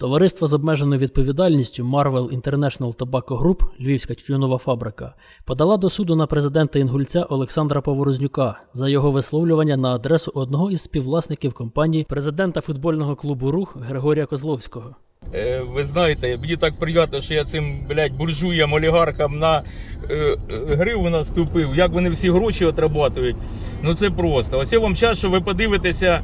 Товариство з обмеженою відповідальністю Marvel International Tobacco Group, Львівська тютюнова фабрика, подала до суду на президента Інгульця Олександра Поворознюка за його висловлювання на адресу одного із співвласників компанії президента футбольного клубу Рух Григорія Козловського. Е, Ви знаєте, мені так приємно, що я цим блядь, буржуям, олігархам на е, е, гриву наступив. Як вони всі гроші отрабатують. Ну це просто. Ось я вам зараз, що ви подивитеся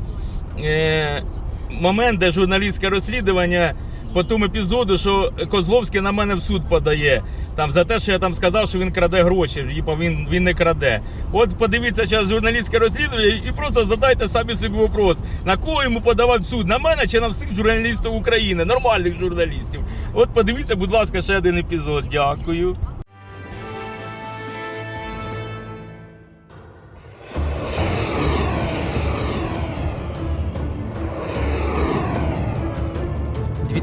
е, момент, де журналістське розслідування по тому епізоду, що Козловський на мене в суд подає. Там за те, що я там сказав, що він краде гроші. Типа він, він не краде. От подивіться зараз журналістське розслідування і просто задайте самі собі вопрос, на кого йому подавати суд? На мене чи на всіх журналістів України, нормальних журналістів. От подивіться, будь ласка, ще один епізод. Дякую. –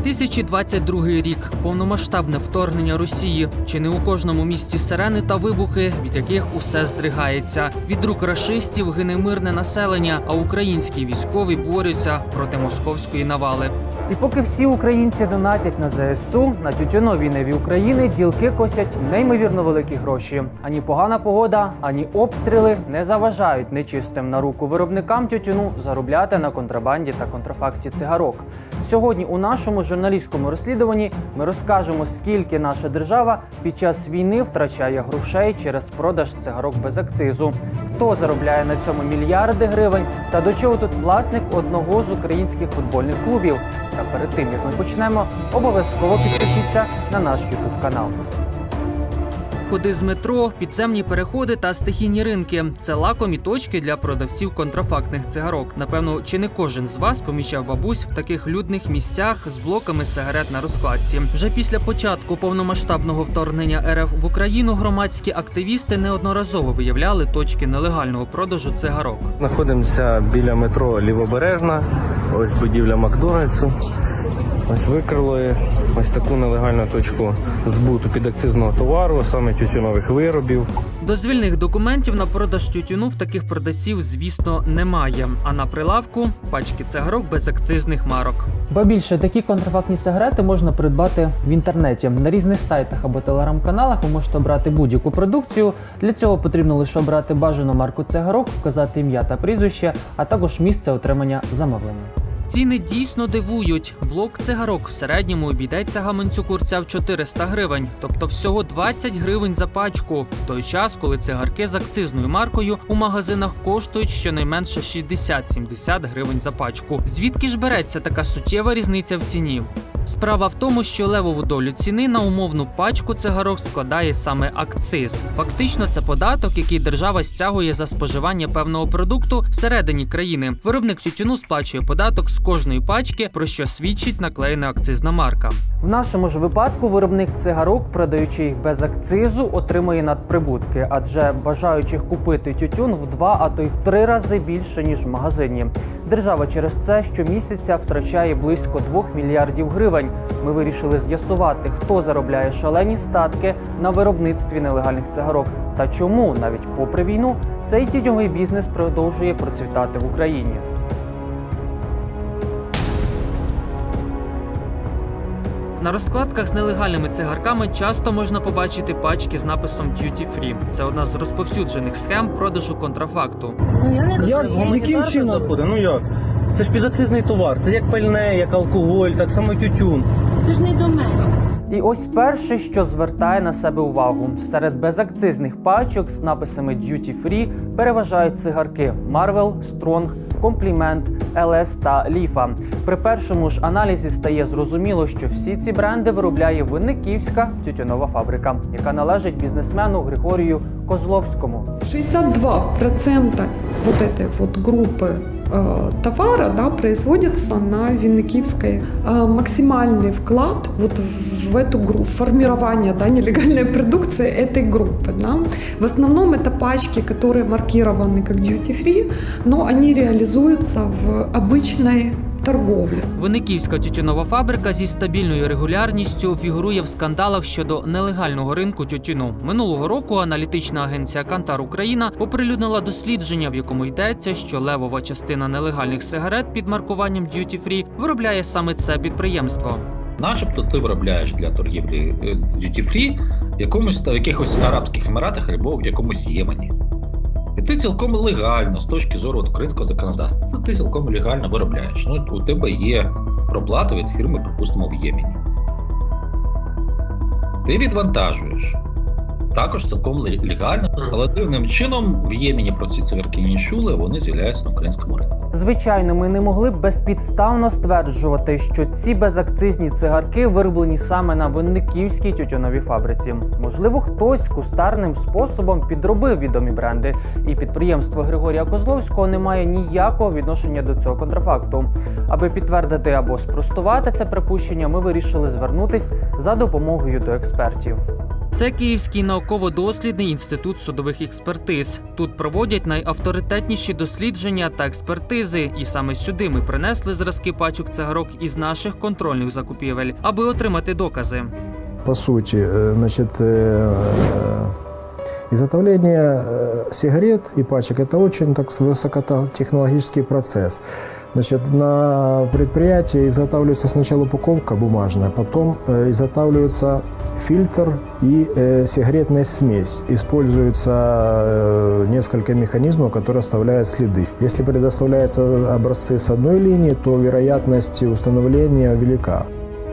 2022 рік повномасштабне вторгнення Росії. Чи не у кожному місті сирени та вибухи, від яких усе здригається. Від рук рашистів гине мирне населення, а українські військові борються проти московської навали. І поки всі українці донатять на ЗСУ, на тютюновій неві України ділки косять неймовірно великі гроші. Ані погана погода, ані обстріли не заважають нечистим на руку виробникам тютюну заробляти на контрабанді та контрафакті цигарок. Сьогодні у нашому журналістському розслідуванні ми розкажемо, скільки наша держава під час війни втрачає грошей через продаж цигарок без акцизу, хто заробляє на цьому мільярди гривень, та до чого тут власник одного з українських футбольних клубів. Та перед тим як ми почнемо, обов'язково підпишіться на наш YouTube канал. Ходи з метро, підземні переходи та стихійні ринки це лакомі точки для продавців контрафактних цигарок. Напевно, чи не кожен з вас помічав бабусь в таких людних місцях з блоками сигарет на розкладці. Вже після початку повномасштабного вторгнення РФ в Україну громадські активісти неодноразово виявляли точки нелегального продажу цигарок. Знаходимося біля метро Лівобережна, ось будівля Макдональдсу. Ось викрили ось таку нелегальну точку збуту підакцизного товару, саме тютюнових виробів. Дозвільних документів на продаж тютюну в таких продавців, звісно, немає. А на прилавку пачки цигарок без акцизних марок. Ба більше такі контрафактні сигарети можна придбати в інтернеті на різних сайтах або телеграм-каналах. Ви можете обрати будь-яку продукцію. Для цього потрібно лише обрати бажану марку цигарок, вказати ім'я та прізвище, а також місце отримання замовлення. Ціни дійсно дивують. Блок цигарок в середньому обійдеться гаманцю курця в 400 гривень, тобто всього 20 гривень за пачку. В той час, коли цигарки з акцизною маркою у магазинах коштують щонайменше 60-70 гривень за пачку. Звідки ж береться така суттєва різниця в ціні? Справа в тому, що левову долю ціни на умовну пачку цигарок складає саме акциз. Фактично, це податок, який держава стягує за споживання певного продукту всередині країни. Виробник тютюну сплачує податок з кожної пачки, про що свідчить наклеєна акцизна марка. В нашому ж випадку виробник цигарок, продаючи їх без акцизу, отримує надприбутки, адже бажаючих купити тютюн в два, а то й в три рази більше ніж в магазині. Держава через це щомісяця втрачає близько 2 мільярдів гривень. Ми вирішили з'ясувати, хто заробляє шалені статки на виробництві нелегальних цигарок та чому, навіть попри війну, цей тіньовий бізнес продовжує процвітати в Україні. На розкладках з нелегальними цигарками часто можна побачити пачки з написом Duty Free. Це одна з розповсюджених схем продажу контрафакту. Ну я не Як, яким чином? Ну як? Це ж підакцизний товар, це як пальне, як алкоголь, так само тютюн. Це ж не до мене. І ось перше, що звертає на себе увагу: серед безакцизних пачок з написами Duty Free переважають цигарки Marvel, Strong, Compliment, LS та Ліфа. При першому ж аналізі стає зрозуміло, що всі ці бренди виробляє винниківська тютюнова фабрика, яка належить бізнесмену Григорію Козловському. 62% вот этой вот группы э, товара да, производится на Винникивской. Э, максимальный вклад вот в эту группу, формирование да, нелегальной продукции этой группы. Да. В основном это пачки, которые маркированы как duty free, но они реализуются в обычной торговли. Виниківська тютюнова фабрика зі стабільною регулярністю фігурує в скандалах щодо нелегального ринку тютюну. Минулого року аналітична агенція Кантар Україна оприлюднила дослідження, в якому йдеться, що левова частина нелегальних сигарет під маркуванням Duty Free виробляє саме це підприємство. Начебто ти виробляєш для торгівлі е, duty free в якомусь та в якихось Арабських Еміратах або в якомусь Ємені. І ти цілком легально з точки зору українського законодавства, ти, ти цілком легально виробляєш. Ну, у тебе є проплата від фірми, припустимо, в Ємені. Ти відвантажуєш. Також цілком легально, але дивним чином в Ємені про ці цигарки не чули, вони з'являються на українському ринку. Звичайно, ми не могли б безпідставно стверджувати, що ці безакцизні цигарки вироблені саме на винниківській тютюновій фабриці. Можливо, хтось кустарним способом підробив відомі бренди, і підприємство Григорія Козловського не має ніякого відношення до цього контрафакту. Аби підтвердити або спростувати це припущення, ми вирішили звернутись за допомогою до експертів. Це Київський науково-дослідний інститут судових експертиз. Тут проводять найавторитетніші дослідження та експертизи, і саме сюди ми принесли зразки пачок цигарок із наших контрольних закупівель, аби отримати докази. по сути, э, значит, э, изготовление э, сигарет и пачек – это очень так, высокотехнологический процесс. Значит, на предприятии изготавливается сначала упаковка бумажная, потом э, изготавливается фильтр и э, сигаретная смесь. Используется э, несколько механизмов, которые оставляют следы. Если предоставляются образцы с одной линии, то вероятность установления велика.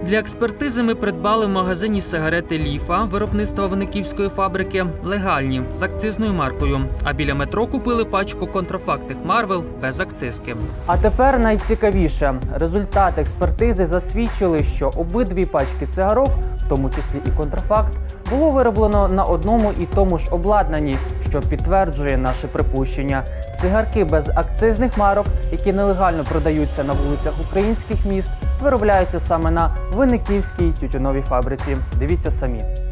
Для експертизи ми придбали в магазині сигарети Ліфа виробництва виниківської фабрики легальні з акцизною маркою. А біля метро купили пачку контрафактних Марвел без акцизки. А тепер найцікавіше. Результати експертизи засвідчили, що обидві пачки цигарок, в тому числі і контрафакт, було вироблено на одному і тому ж обладнанні, що підтверджує наше припущення. Цигарки без акцизних марок, які нелегально продаються на вулицях українських міст, виробляються саме на виниківській тютюновій фабриці. Дивіться самі.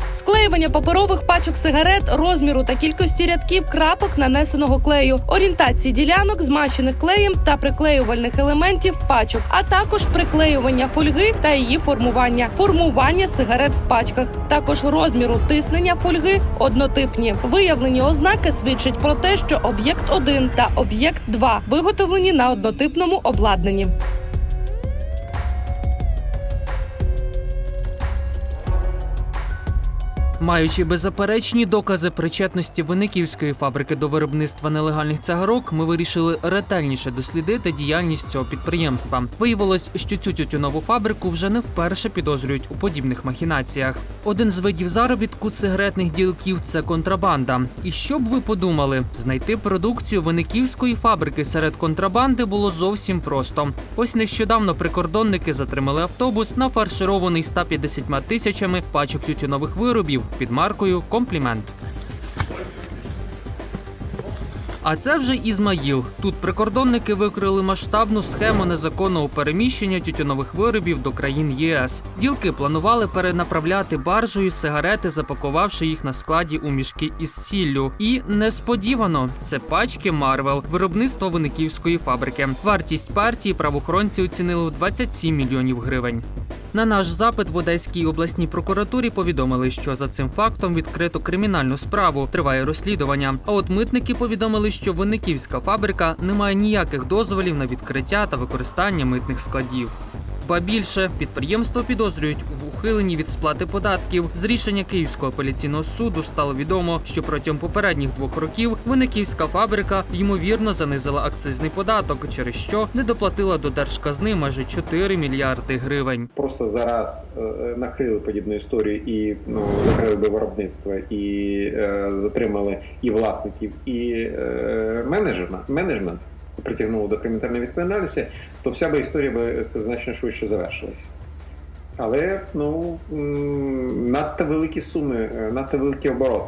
Склеювання паперових пачок сигарет, розміру та кількості рядків крапок нанесеного клею, орієнтації ділянок, змащених клеєм та приклеювальних елементів пачок, а також приклеювання фольги та її формування, формування сигарет в пачках, також розміру тиснення фольги однотипні. Виявлені ознаки свідчать про те, що об'єкт 1 та об'єкт 2 виготовлені на однотипному обладнанні. Маючи беззаперечні докази причетності виниківської фабрики до виробництва нелегальних цигарок, ми вирішили ретельніше дослідити діяльність цього підприємства. Виявилось, що цю тютюнову фабрику вже не вперше підозрюють у подібних махінаціях. Один з видів заробітку сигаретних ділків це контрабанда. І що б ви подумали, знайти продукцію виниківської фабрики серед контрабанди було зовсім просто. Ось нещодавно прикордонники затримали автобус, нафарширований 150 тисячами пачок тютюнових виробів під маркою Комплімент. А це вже Ізмаїл. Тут прикордонники викрили масштабну схему незаконного переміщення тютюнових виробів до країн ЄС. Ділки планували перенаправляти баржею сигарети, запакувавши їх на складі у мішки із сіллю. І несподівано це пачки Марвел, виробництво виниківської фабрики. Вартість партії правоохоронці оцінили в 27 мільйонів гривень. На наш запит в Одеській обласній прокуратурі повідомили, що за цим фактом відкрито кримінальну справу. Триває розслідування. А от митники повідомили, що виниківська фабрика не має ніяких дозволів на відкриття та використання митних складів. Ба більше підприємство підозрюють в ухиленні від сплати податків. З рішення Київського апеляційного суду стало відомо, що протягом попередніх двох років виниківська фабрика ймовірно занизила акцизний податок, через що не доплатила до держказни майже 4 мільярди гривень. просто зараз е, накрили подібну історію і ну, закрили би виробництво, і е, затримали і власників, і е, менеджера, менеджмент притягнули до кримінальної відповідальності, то вся би історія би це значно швидше завершилася. Але ну надто великі суми, е, надто великий оборот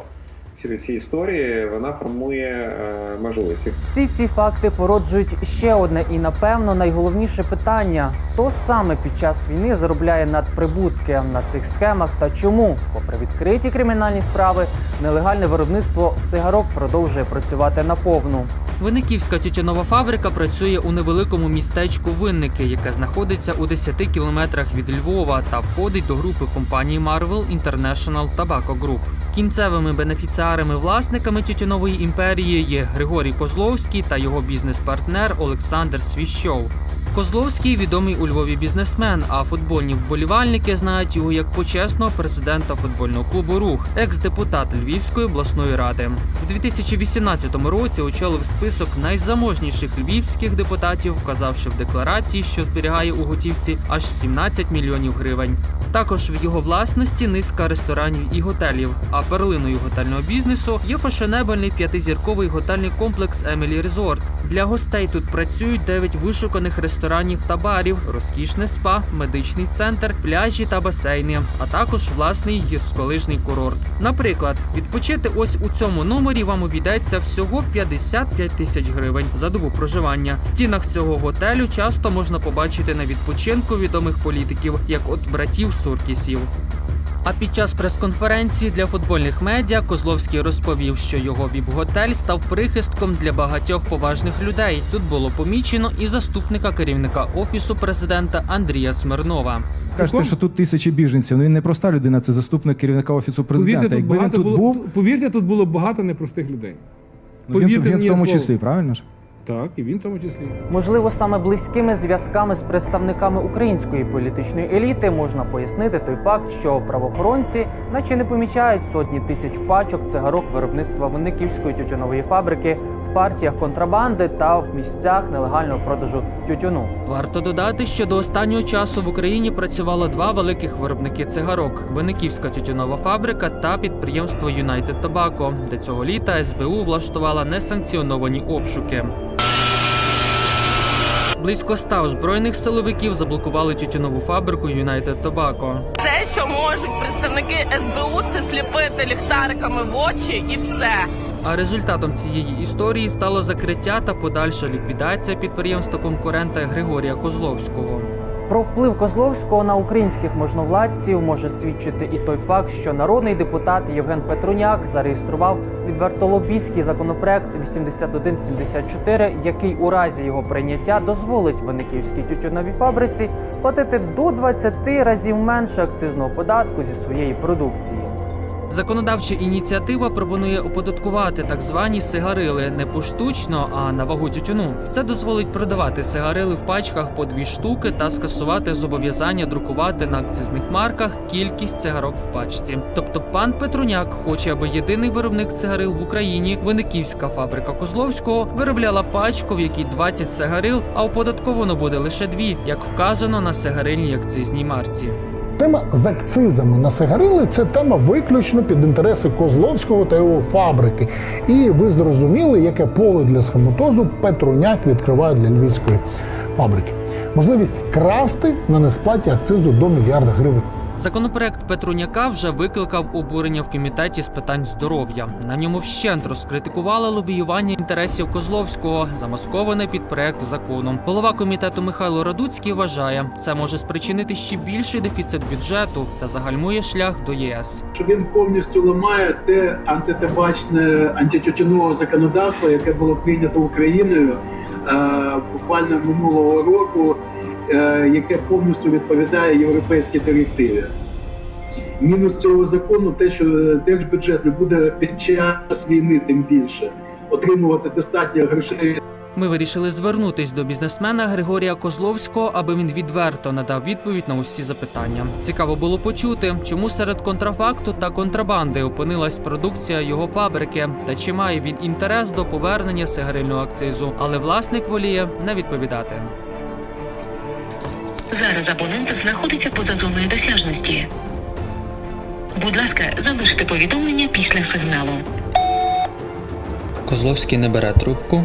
цієї історії вона формує е, можливості. Всі ці факти породжують ще одне і напевно найголовніше питання: хто саме під час війни заробляє надприбутки на цих схемах та чому, попри відкриті кримінальні справи, нелегальне виробництво цигарок продовжує працювати наповну. Винниківська тютюнова фабрика працює у невеликому містечку Винники, яке знаходиться у 10 кілометрах від Львова та входить до групи компанії Marvel International Tobacco Group. Кінцевими бенефіціарами власниками тютюнової імперії є Григорій Козловський та його бізнес-партнер Олександр Свіщов. Козловський відомий у Львові бізнесмен, а футбольні вболівальники знають його як почесного президента футбольного клубу Рух, екс-депутат Львівської обласної ради. В 2018 році очолив список найзаможніших львівських депутатів, вказавши в декларації, що зберігає у готівці аж 17 мільйонів гривень. Також в його власності низка ресторанів і готелів. А перлиною готельного бізнесу є фешенебельний п'ятизірковий готельний комплекс Емілі Резорт. Для гостей тут працюють 9 вишуканих ресторанів та барів, розкішне спа, медичний центр, пляжі та басейни, а також власний гірськолижний курорт. Наприклад, відпочити ось у цьому номері вам обійдеться всього 55 тисяч гривень за добу проживання. В стінах цього готелю часто можна побачити на відпочинку відомих політиків, як от братів Суркісів. А під час прес-конференції для футбольних медіа Козловський розповів, що його віп-готель став прихистком для багатьох поважних людей. Тут було помічено і заступника керівника офісу президента Андрія Смирнова. Кажете, що тут тисячі біженців. Ну він не проста людина, це заступник керівника офісу президента. Повірте, тут Якби він тут було, був, повірте, тут було багато непростих людей. ну, він, повірте він в мені тому слово. числі, правильно ж? Так, і він в тому числі. Можливо, саме близькими зв'язками з представниками української політичної еліти можна пояснити той факт, що правоохоронці, наче не помічають сотні тисяч пачок цигарок виробництва Винниківської тютюнової фабрики в партіях контрабанди та в місцях нелегального продажу тютюну. Варто додати, що до останнього часу в Україні працювало два великих виробники цигарок: Винниківська тютюнова фабрика та підприємство United Tobacco, де цього літа СБУ влаштувала несанкціоновані обшуки. Близько ста озброєних силовиків заблокували тютюнову фабрику United Tobacco. Все, що можуть представники СБУ, це сліпити ліхтариками в очі і все. А результатом цієї історії стало закриття та подальша ліквідація підприємства конкурента Григорія Козловського. Про вплив Козловського на українських можновладців може свідчити і той факт, що народний депутат Євген Петруняк зареєстрував відверто лобійський законопроект 8174, який у разі його прийняття дозволить виниківській тютюновій фабриці платити до 20 разів менше акцизного податку зі своєї продукції. Законодавча ініціатива пропонує оподаткувати так звані сигарили не поштучно, а на вагу тютюну. Це дозволить продавати сигарили в пачках по дві штуки та скасувати зобов'язання друкувати на акцизних марках кількість цигарок в пачці. Тобто, пан Петруняк хоче, аби єдиний виробник цигарил в Україні, виниківська фабрика Козловського, виробляла пачку, в якій 20 сигарил, а оподатковано буде лише дві, як вказано на сигарильній акцизній марці. Тема з акцизами на сигарили це тема виключно під інтереси Козловського та його фабрики. І ви зрозуміли, яке поле для схематозу Петруняк відкриває для львівської фабрики. Можливість красти на несплаті акцизу до мільярда гривень. Законопроект Петруняка вже викликав обурення в комітеті з питань здоров'я. На ньому вщент розкритикували лобіювання інтересів Козловського, замасковане під проект закону. Голова комітету Михайло Радуцький вважає, це може спричинити ще більший дефіцит бюджету та загальмує шлях до ЄС. що він повністю ламає те антитабачне антитютюнове законодавство, яке було прийнято Україною е, буквально минулого року, яке повністю відповідає європейській директиві. Мінус цього закону те, що держбюджет не буде під час війни, тим більше отримувати достатньо грошей Ми вирішили звернутись до бізнесмена Григорія Козловського, аби він відверто надав відповідь на усі запитання. Цікаво було почути, чому серед контрафакту та контрабанди опинилась продукція його фабрики, та чи має він інтерес до повернення сигарильного акцизу. Але власник воліє не відповідати. Зараз абонент знаходиться поза зоною досяжності. Будь ласка, залиште повідомлення після сигналу. Козловський не бере трубку.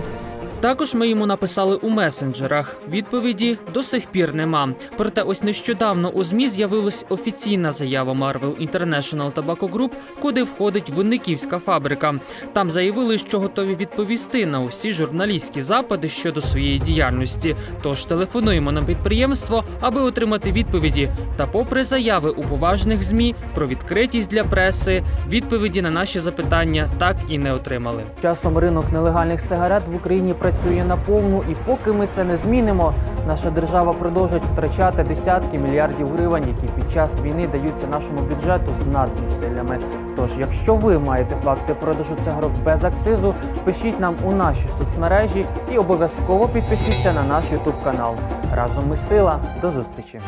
Також ми йому написали у месенджерах. Відповіді до сих пір нема. Проте ось нещодавно у ЗМІ з'явилась офіційна заява Marvel International Tobacco Group, куди входить винниківська фабрика. Там заявили, що готові відповісти на усі журналістські запити щодо своєї діяльності. Тож телефонуємо на підприємство, аби отримати відповіді. Та, попри заяви у поважних змі про відкритість для преси, відповіді на наші запитання так і не отримали. Часом ринок нелегальних сигарет в Україні працює на повну, і поки ми це не змінимо, наша держава продовжить втрачати десятки мільярдів гривень, які під час війни даються нашому бюджету з надзусиллями. Тож, якщо ви маєте факти продажу цигарок без акцизу, пишіть нам у наші соцмережі і обов'язково підпишіться на наш Ютуб канал. Разом ми сила. До зустрічі!